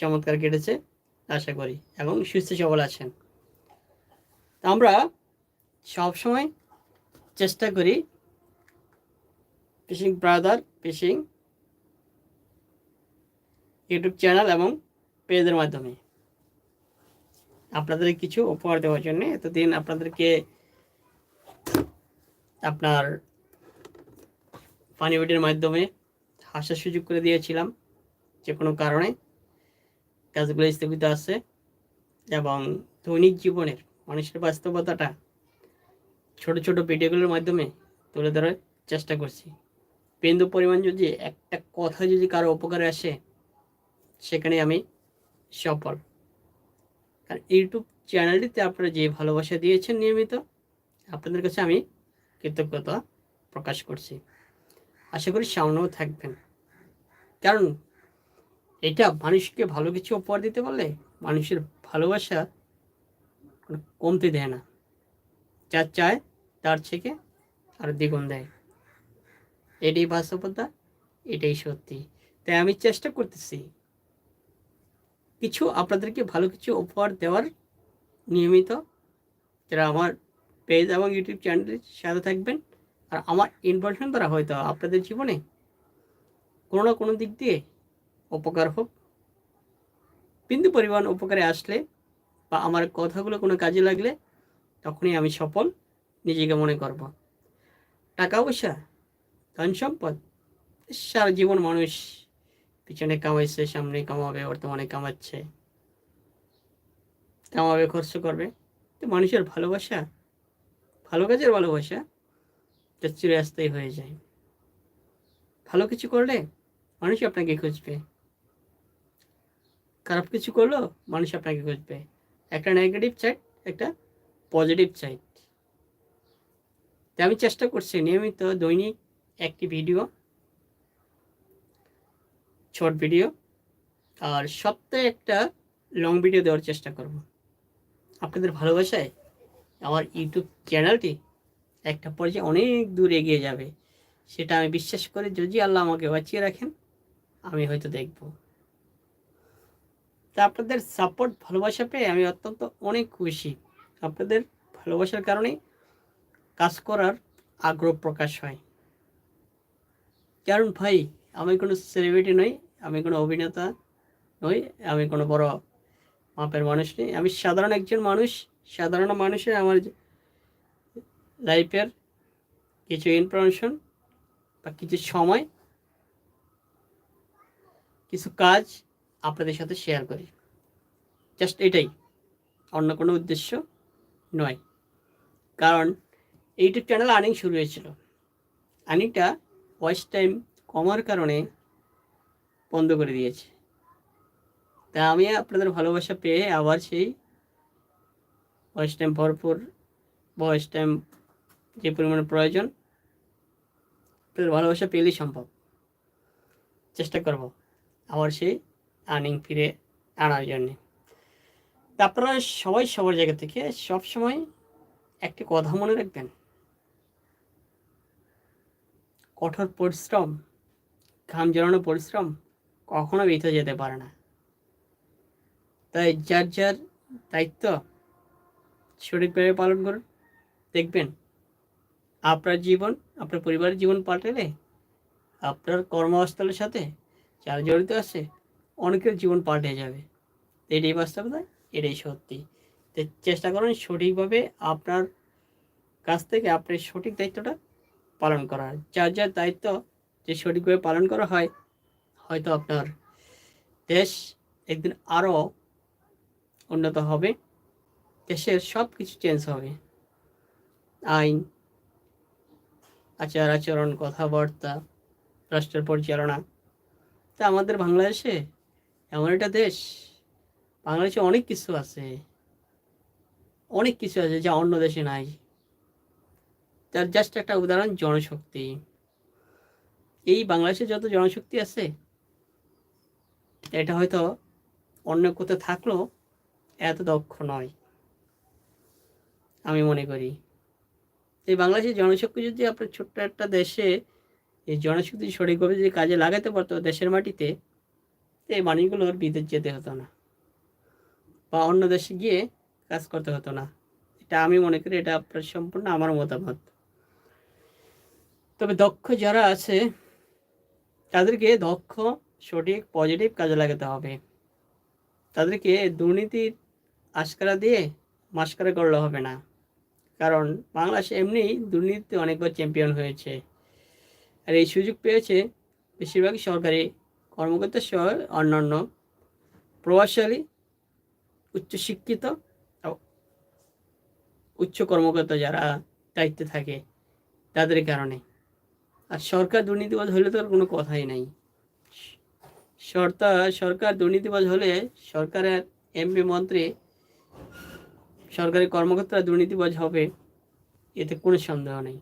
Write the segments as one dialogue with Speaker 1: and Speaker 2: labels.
Speaker 1: চমৎকার কেটেছে, আশা করি, এবং সুস্থ সবল আছেন। আমরা সবসময় চেষ্টা করি fishing brother fishing YouTube channel এবং পেজের মাধ্যমে। আপনাদের কিছু উপহার দেওয়ার জন্য এতদিন আপনাদেরকে আপনার ভিডিওর মাধ্যমে হাসার সুযোগ করে দিয়েছিলাম, যে কোনো কারণে। কাজগুলো স্থগিত আছে এবং দৈনিক জীবনের মানুষের বাস্তবতাটা ছোট ছোট ভিডিওগুলোর মাধ্যমে তুলে ধরার চেষ্টা করছি। বিন্দু পরিমাণ যদি একটা কথা যদি কারও উপকারে আসে, সেখানে আমি সফল। আর ইউটিউব চ্যানেলটিতে আপনারা যে ভালোবাসা দিয়েছেন নিয়মিত, আপনাদের কাছে আমি কৃতজ্ঞতা প্রকাশ করছি। আশা করি সামনেও থাকবেন। কারণ এটা মানুষকে ভালো কিছু উপহার দিতে পারলে মানুষের ভালোবাসা কমতে দেয় না। যা চায় তার থেকে আর দ্বিগুণ দেয়। এটাই বাস্তবতা, এটাই সত্যি। তাই আমি চেষ্টা করতেছি কিছু আপনাদেরকে ভালো কিছু উপহার দেওয়ার নিয়মিত। যারা আমার পেজ এবং ইউটিউব চ্যানেলের সাথে থাকবেন আর আমার ইনভলভমেন্ট দ্বারা হয়তো আপনাদের জীবনে কোনো না কোনো দিক দিয়ে উপকার হোক। বিন্দু পরিমাণ উপকারে আসলে বা আমার কথাগুলো কোনো কাজে লাগলে তখনই আমি সফল নিজেকে মনে করব। টাকা পয়সা, ধন সম্পদ, সারা জীবন মানুষ পিছনে কামাইছে, সামনে কামাবে, বর্তমানে কামাচ্ছে। কামাবে, খরচ করবে। তো মানুষের ভালোবাসা, ভালো কাজের ভালোবাসা চিরস্থায়ী হয়ে যায়। ভালো কিছু করলে মানুষ আপনাকে খুঁজবে। খারাপ কিছু করল, মানুষ আপনাকে খুঁজবে। একটা নেগেটিভ সাইড একটা পজিটিভ সাইড তাই আমি চেষ্টা করছি, নিয়মিত দৈনিক একটি ভিডিও শর্ট ভিডিও আর সপ্তাহে একটা লং ভিডিও দেওয়ার চেষ্টা করব। আপনাদের ভালোবাসায় আমার ইউটিউব চ্যানেলটি একটা পর্যায়ে অনেক দূর এগিয়ে যাবে, সেটা আমি বিশ্বাস করে, যদি আল্লাহ আমাকে বাঁচিয়ে রাখেন, আমি হয়তো দেখব। তা আপনাদের সাপোর্ট ভালোবাসা পেয়ে আমি অত্যন্ত অনেক খুশি। আপনাদের ভালোবাসার কারণেই কাজ করার আগ্রহ প্রকাশ হয়। কারণ ভাই, আমি কোনো সেলিব্রিটি নই, আমি কোনো অভিনেতা নই, আমি কোনো বড় মাপের মানুষ নেই। আমি সাধারণ একজন মানুষ, সাধারণ মানুষের আমার লাইফের কিছু ইনফরমেশন বা কিছু সময়, কিছু কাজ আপনাদের সাথে শেয়ার করি। জাস্ট এটাই। অন্য কোনো উদ্দেশ্য নয়। কারণ ইউটিউব চ্যানেল আর্নিং শুরু হয়েছিল। আর্নিংটা ওয়াচ টাইম কমার কারণে বন্ধ করে দিয়েছে। তা আমি আপনাদের ভালোবাসা পেয়ে আবার সেই ওয়াচ টাইম ভরপুর ভয়েস টাইম যে পরিমাণে প্রয়োজন, আপনাদের ভালোবাসা পেলেই সম্ভব। চেষ্টা করব। আবার সেই আর্নিং ফিরে আনার জন্যে। আপনারা সবাই সবার জায়গা থেকে সব সময় একটি কথা মনে রাখবেন। কঠোর পরিশ্রম, ঘাম জড়ানো পরিশ্রম কখনো বৃথা যেতে পারে না। তাই যার যার দায়িত্ব সঠিকভাবে পালন করুন। দেখবেন, আপনার জীবন, আপনার পরিবারের জীবন পাল্টালে আপনার কর্মস্থলের সাথে যারা জড়িত আছে অনেকের জীবন পাল্টে যাবে। এটাই বাস্তবতা, এটাই সত্যি। তো চেষ্টা করুন সঠিকভাবে আপনার কাছ থেকে আপনার সঠিক দায়িত্বটা পালন করার। যার যার দায়িত্ব যে সঠিকভাবে পালন করা হয়, হয়তো আপনার দেশ একদিন আরও উন্নত হবে, দেশের সব কিছু চেঞ্জ হবে। আইন আচার আচরণ কথাবার্তা, রাষ্ট্রের পরিচালনা। তা আমাদের বাংলাদেশে এমন একটা দেশ, বাংলাদেশে অনেক কিছু আছে, অনেক কিছু আছে যা অন্য দেশে নাই। তার জাস্ট একটা উদাহরণ, জনশক্তি। এই বাংলাদেশে যত জনশক্তি আছে, এটা হয়তো অন্য কোথাও থাকলেও এত দক্ষ নয়, আমি মনে করি। এই বাংলাদেশের জনশক্তি যদি আপনার ছোট্ট একটা দেশে, এই জনশক্তি সঠিকভাবে যদি কাজে লাগাতে পারতো দেশের মাটিতে এই মানুষগুলোর বিদেশ যেতে হতো না। বা অন্য দেশে গিয়ে কাজ করতে হতো না। এটা আমি মনে করি এটা আপনার সম্পূর্ণ আমার মতামত। তবে দক্ষ যারা আছে, তাদেরকে দক্ষ, সঠিক পজিটিভ কাজে লাগাতে হবে। তাদেরকে দুর্নীতির আশকারা দিয়ে মাস্কারা করলে হবে না। কারণ বাংলাদেশ এমনি দুর্নীতিতে অনেকবার চ্যাম্পিয়ন হয়েছে। আর এই সুযোগ পেয়েছে বেশিরভাগ সরকারি কর্মকর্তা সহ অন্যান্য প্রভাবশালী, উচ্চশিক্ষিত উচ্চ কর্মকর্তা যারা দায়িত্বে থাকে তাদের কারণে। আর সরকার দুর্নীতিবাজ হলে তো কোনো কথাই নাই। সরকার সরকার দুর্নীতিবাজ হলে সরকারের এমপি মন্ত্রী সরকারি কর্মকর্তারা দুর্নীতিবাজ হবে, এতে কোনো সন্দেহ নেই।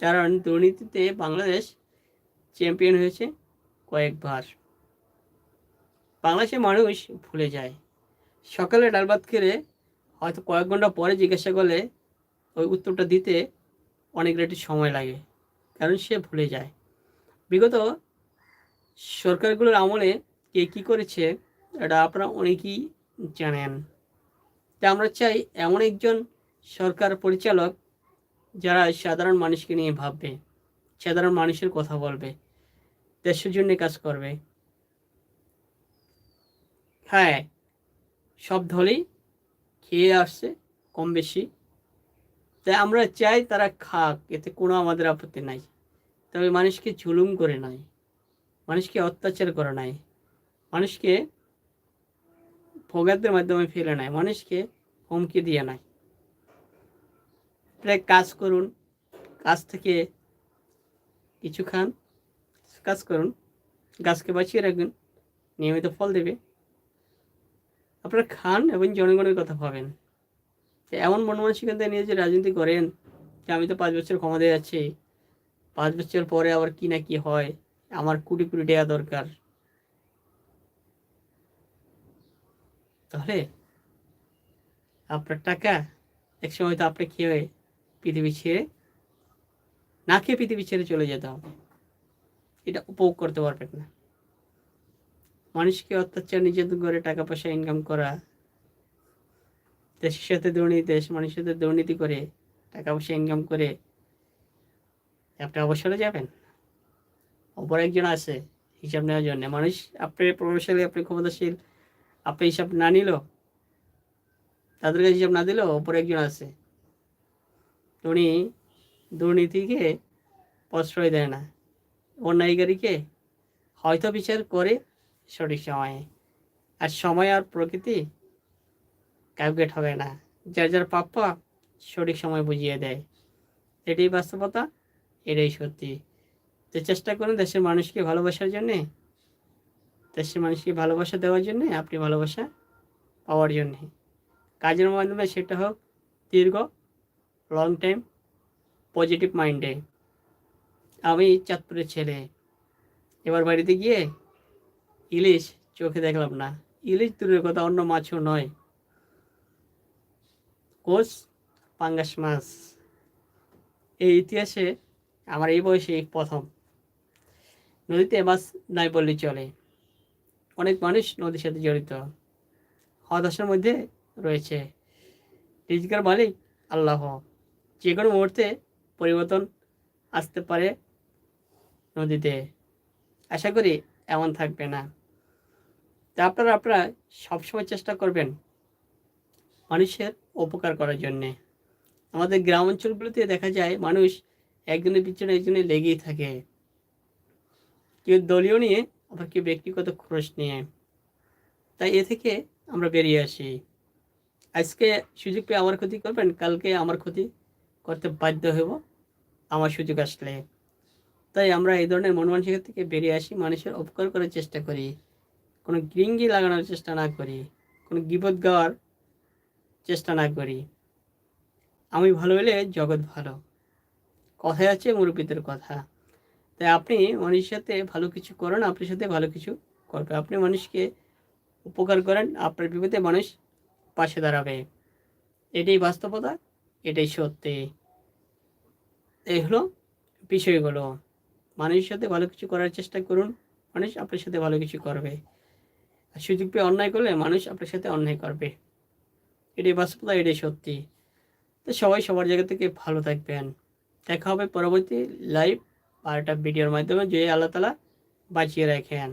Speaker 1: কারণ দুর্নীতিতে বাংলাদেশ চ্যাম্পিয়ন হয়েছে। কয়েকবার। বাংলাদেশের মানুষ ভুলে যায়। সকালে ডাল ভাত খেলে হয়তো কয়েক ঘণ্টা পরে জিজ্ঞাসা করলে ওই উত্তরটা দিতে অনেক রেটি সময় লাগে, কারণ সে ভুলে যায়। বিগত সরকারগুলোর আমলে কে কী করেছে, এটা আপনারা অনেকেই জানেন। তা আমরা চাই এমন একজন সরকার পরিচালক যারা সাধারণ মানুষকে নিয়ে ভাববে, সাধারণ মানুষের কথা বলবে। দেশের জন্য কাজ করবে। হ্যাঁ সব ধরেই খেয়ে আসছে কম বেশি। তাই আমরা চাই তারা খাক, এতে কোনো আমাদের আপত্তি নাই। তবে মানুষকে জুলুম করে নয় মানুষকে অত্যাচার করে নাই, মানুষকে ভোগাতের মাধ্যমে ফেলে নেয় মানুষকে হুমকি দিয়ে প্রায় কাজ করুন, কাজ থেকে কিছু খান। কাজ করুন, গাছকে বাঁচিয়ে রাখবেন, নিয়মিত ফল দেবে। আপনারা খান এবং জনগণের কথা ভাবেন। এমন মন মানসিকতা নিয়ে যে রাজনীতি করেন, যে আমি তো পাঁচ বছর ক্ষমতা যাচ্ছি পাঁচ বছর পরে আবার কি না কি হয়, আমার কোটি কোটি টাকা দরকার। তাহলে আপনার টাকা একসময় তো আপনি খেয়ে পৃথিবী ছেড়ে, না খেয়ে পৃথিবী ছেড়ে চলে যেতে হবে। এটা উপভোগ করতে পারবেন না মানুষকে অত্যাচার, নির্যাতন করে টাকা পয়সা ইনকাম করা, দেশের সাথে দুর্নীতি, দেশ মানুষের সাথে দুর্নীতি করে টাকা পয়সা ইনকাম করে আপনি অবসরে যাবেন। অপর একজন আছে, হিসাব নেওয়ার জন্য। মানুষ আপনি প্রভাবশালী, আপনি ক্ষমতাশীল, আপনি হিসাব না নিল, তাদের কাছে হিসাব না দিলেও অপর একজন আছে। উনি দুর্নীতিকে প্রশ্রয় দেয় না। অন্যায়কারীকে হয়তো বিচার করে সঠিক সময়ে। আর সময় আর প্রকৃতি কাউকে ঠকে না। যার যার প্রাপ্য সঠিক সময় বুঝিয়ে দেয়। এটাই বাস্তবতা, এটাই সত্যি। তো চেষ্টা করুন দেশের মানুষকে ভালোবাসার জন্যে, দেশের মানুষকে ভালোবাসা দেওয়ার জন্যে, আপনি ভালোবাসা পাওয়ার জন্যে। কাজের মাধ্যমে সেটা হোক, দীর্ঘ লং টাইম পজিটিভ মাইন্ডে আমি চাঁদপুরের ছেলে। এবার বাড়িতে গিয়ে ইলিশ চোখে দেখলাম না। ইলিশ দূরের কথা, অন্য মাছও নয়। কোষ, পাঙ্গাস মাছ। এই ইতিহাসে আমার এই বয়সে প্রথম। নদীতে মাছ নাই বললে চলে। অনেক মানুষ নদীর সাথে জড়িত। হতাশার মধ্যে রয়েছে। রিজিকার মালিক আল্লাহ। যে কোনো মুহূর্তে পরিবর্তন আসতে পারে নদীতে। আশা করি এমন থাকবে না। তা আপনারা আপনারা সবসময় চেষ্টা করবেন মানুষের উপকার করার জন্যে। আমাদের গ্রাম অঞ্চলগুলোতে দেখা যায়, মানুষ একজনের পিছনে একজনে লেগেই থাকে। কেউ দলীয় নিয়ে, আবার কেউ ব্যক্তিগত খরচ নিয়ে। তাই এ থেকে আমরা বেরিয়ে আসি। আজকে সুযোগ পেয়ে আমার ক্ষতি করবেন, কালকে আমার ক্ষতি করতে বাধ্য হব। আমার সুযোগ আসলে। তাই আমরা এই ধরনের মন মানসিকতা থেকে বেরিয়ে আসি, মানুষের উপকার করার চেষ্টা করি, কোনো গ্রিঙ্গি লাগানোর চেষ্টা না করি, কোনো গিবত গাওয়ার চেষ্টা না করি। আমি ভালো হলে জগৎ ভালো। কথায় আছে মুরব্বীদের কথা। তাই আপনি মানুষের সাথে ভালো কিছু করেন, আপনার সাথে ভালো কিছু করবে। আপনি মানুষকে উপকার করেন, আপনার বিপদে মানুষ পাশে দাঁড়াবে। এটাই বাস্তবতা, এটাই সত্যি। এই হলো বিষয়গুলো। মানুষের সাথে ভালো কিছু করার চেষ্টা করুন, মানুষ আপনার সাথে ভালো কিছু করবে। আর সুযোগ পেয়ে অন্যায় করলে মানুষ আপনার সাথে অন্যায় করবে। এটাই বাস্তবতা, এটাই সত্যি। তো সবাই সবার জায়গা থেকে ভালো থাকবেন। দেখা হবে পরবর্তী লাইভ একটা ভিডিওর মাধ্যমে, যে আল্লাহ তালা বাঁচিয়ে রাখেন।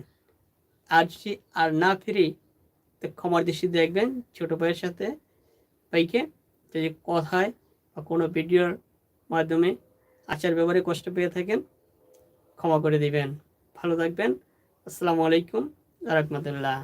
Speaker 1: আর যদি আর না ফিরি তো ক্ষমার দৃষ্টি দেখবেন ছোটো ভাইয়ের সাথে, ভাইকে যদি কথায় বা কোনো ভিডিওর মাধ্যমে আচার ব্যবহারে কষ্ট পেয়ে থাকেন। ক্ষমা করে দিবেন। ভালো থাকবেন। আসসালামু আলাইকুম। রহমতুল্লাহ